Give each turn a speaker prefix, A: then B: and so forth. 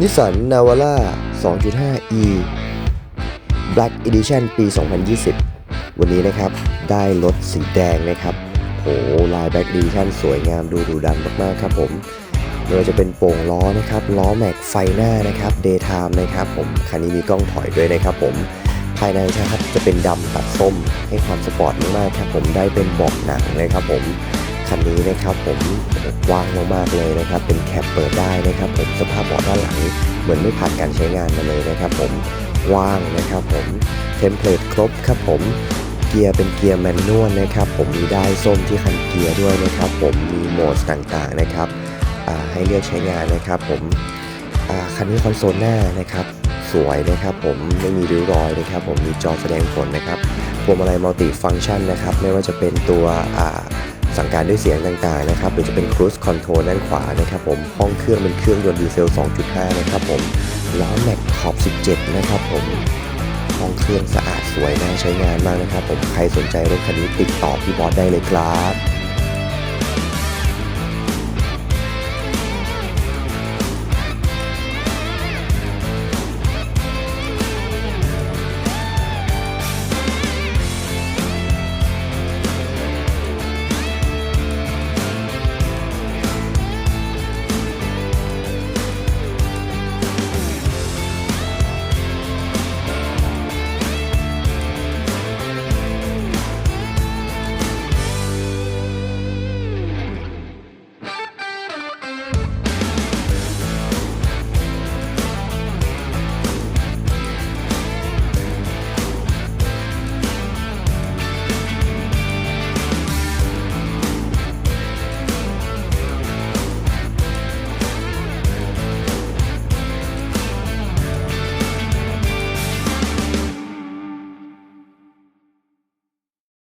A: นิสสันนาวาร่า 2.5e Black Edition ปี 2020 วันนี้นะครับ ได้รถสีแดงนะครับ โห ลาย Black Edition สวยงามดูดุดันมาก ๆ ครับผมไม่ว่าจะเป็นโป่งล้อนะครับ ล้อแม็กไฟหน้านะครับ Daytime นะครับผม คันนี้มีกล้องถอยด้วยนะครับผมภายในนะครับจะเป็นดำตัดส้มให้ความสปอร์ตมากๆครับผมได้เป็นเบาะหนังนะครับผม คันนี้นะครับผมกว้างมากๆเลยนะครับ เป็นแคปเปิดได้นะครับ ผมสภาพเบาะด้านหลังเหมือนไม่ผ่านการใช้งานมาเลยนะครับ ผมว่างนะครับ ผมเทมเพลตครบครับผมเกียร์เป็นเกียร์แมนนวลนะครับ ผมมีได้ส้มที่คันเกียร์ด้วยนะครับ ผมมีโหมดต่างๆนะครับให้เลือกใช้งานนะครับ ผมคันนี้คอนโซลหน้านะครับสวยนะครับ ผมไม่มีริ้วรอยนะครับ ผมมีจอแสดงผลนะครับพวงมาลัยมัลติฟังก์ชันนะครับ ไม่ว่าจะเป็นตัวอ่า สั่งการด้วยเสียงต่างๆนะครับหรือจะเป็น Cruise Control ด้านขวานะครับผมห้องเครื่องเป็นเครื่องยนต์ดีเซล 2.5 นะครับผมล้อแม็กขอบ 17 นะครับผมห้องเครื่องสะอาดสวยน่าใช้งานมากนะครับผมใครสนใจรถคันนี้ติดต่อพี่บอสได้เลยครับ